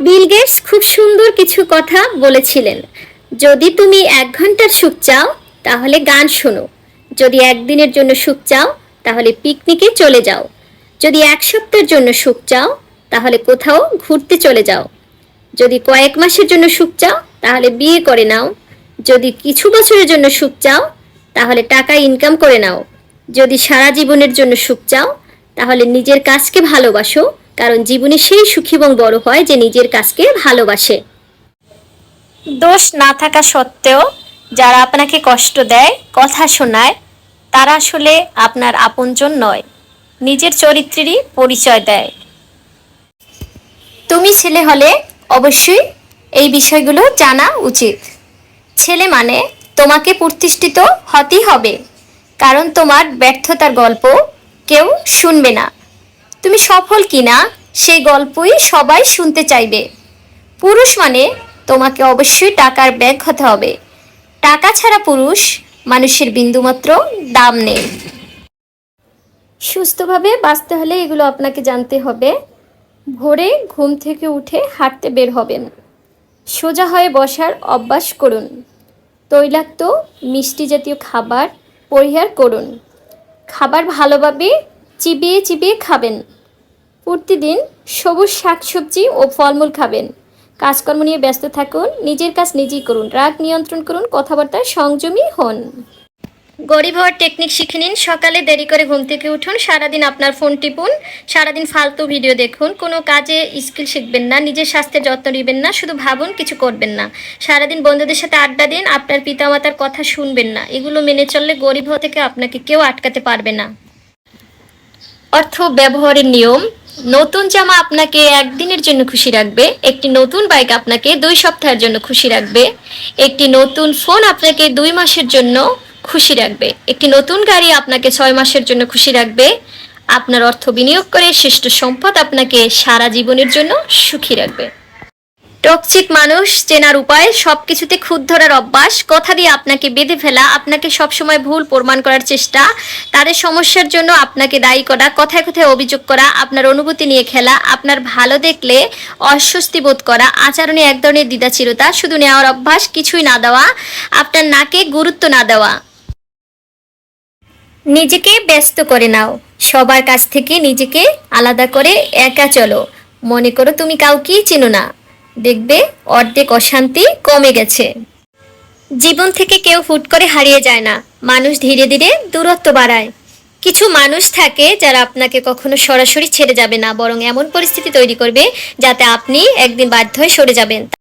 Bill Gates খুব সুন্দর কিছু কথা বলেছিলেন। যদি তুমি এক ঘণ্টার সুখ চাও, তাহলে গান শোনো। যদি একদিনের জন্য সুখ চাও, তাহলে পিকনিকে চলে যাও। যদি এক সপ্তাহের জন্য সুখ চাও, তাহলে কোথাও ঘুরতে চলে যাও। যদি কয়েক মাসের জন্য সুখ চাও, তাহলে বিয়ে করে নাও। যদি কিছু বছরের জন্য সুখ চাও, তাহলে টাকা ইনকাম করে নাও। যদি সারা জীবনের জন্য সুখ চাও, তাহলে নিজের কাজকে ভালোবাসো। কারণ জীবনে সেই সুখী এবং বড় হয় যে নিজের কাজকে ভালোবাসে। দোষ না থাকা সত্ত্বেও যারা আপনাকে কষ্ট দেয়, কথা শোনায়, তারা আসলে আপনার আপনজন নয়, নিজের চরিত্রেরই পরিচয় দেয়। তুমি ছেলে হলে অবশ্যই এই বিষয়গুলো জানা উচিত। ছেলে মানে তোমাকে প্রতিষ্ঠিত হতেই হবে, কারণ তোমার ব্যর্থতার গল্প কেউ শুনবে না। তুমি সফল কিনা সেই গল্পই সবাই শুনতে চাইবে। পুরুষ মানে তোমাকে অবশ্যই টাকার ব্যাগ হতে হবে। টাকা ছাড়া পুরুষ মানুষের বিন্দুমাত্র দাম নেই। সুস্থভাবে বাঁচতে হলে এগুলো আপনাকে জানতে হবে। ভোরে ঘুম থেকে উঠে হাঁটতে বের হবেন। সোজা হয়ে বসার অভ্যাস করুন। তৈলাক্ত, মিষ্টি জাতীয় খাবার পরিহার করুন। খাবার ভালোভাবে চিবিয়ে চিবিয়ে খাবেন। প্রতিদিন সবুজ শাকসবজি ও ফলমূল খাবেন। কাজকর্ম নিয়ে ব্যস্ত থাকুন নিজের কাজ নিজেই করুন। রাগ নিয়ন্ত্রণ করুন কথাবার্তায় সংযমী হন। গরিব হওয়ার টেকনিক শিখে নিন সকালে দেরি করে ঘুম থেকে উঠুন সারাদিন আপনার ফোন টিপুন সারাদিন ফালতু ভিডিও দেখুন কোনো কাজে স্কিল শিখবেন না নিজের স্বাস্থ্যের যত্ন নেবেন না শুধু ভাবুন কিছু করবেন না। সারাদিন বন্ধুদের সাথে আড্ডা দিন আপনার পিতামাতার কথা শুনবেন না। এগুলো মেনে চললে গরিব হওয়া থেকে আপনাকে কেউ আটকাতে পারবে না। অর্থ ব্যবহারের নিয়ম নতুন জামা আপনাকে একদিনের জন্য খুশি রাখবে, একটি নতুন বাইক আপনাকে দুই সপ্তাহের জন্য খুশি রাখবে, একটি নতুন ফোন আপনাকে দুই মাসের জন্য খুশি রাখবে, একটি নতুন গাড়ি আপনাকে ছয় মাসের জন্য খুশি রাখবে, আপনার অর্থ বিনিয়োগ করে শ্রেষ্ঠ সম্পদ আপনাকে সারা জীবনের জন্য সুখী রাখবে। টক্সিক মানুষ, চেনার উপায়, সবকিছুতে খুদ ধরার অভ্যাস, কথা দিয়ে আপনাকে বেঁধে ফেলা, আপনাকে সবসময় ভুল প্রমাণ করার চেষ্টা, তাদের সমস্যার জন্য আপনাকে দায়ী করা, কথায় কথায় অভিযোগ করা, আপনার অনুভূতি নিয়ে খেলা, আপনার ভালো দেখলে অস্বস্তি বোধ করা, আচরণে এক ধরনের দ্বিধাচিরতা শুধু নেওয়ার অভ্যাস, কিছুই না দেওয়া, আপনার নাকে গুরুত্ব না দেওয়া। নিজেকে ব্যস্ত করে নাও, সবার কাছ থেকে নিজেকে আলাদা করে একা চলো, মনে করো তুমি কাউকেই চেনো না। দেখবে অর্ধেক অশান্তি কমে গেছে। জীবন থেকে কেউ ফুট করে হারিয়ে যায় না। মানুষ ধীরে ধীরে দূরত্ব বাড়ায়। কিছু মানুষ থাকে যারা আপনাকে কখনো সরাসরি ছেড়ে যাবে না, বরং এমন পরিস্থিতি তৈরি করবে যাতে আপনি একদিন বাধ্য হয়ে সরে যাবেন।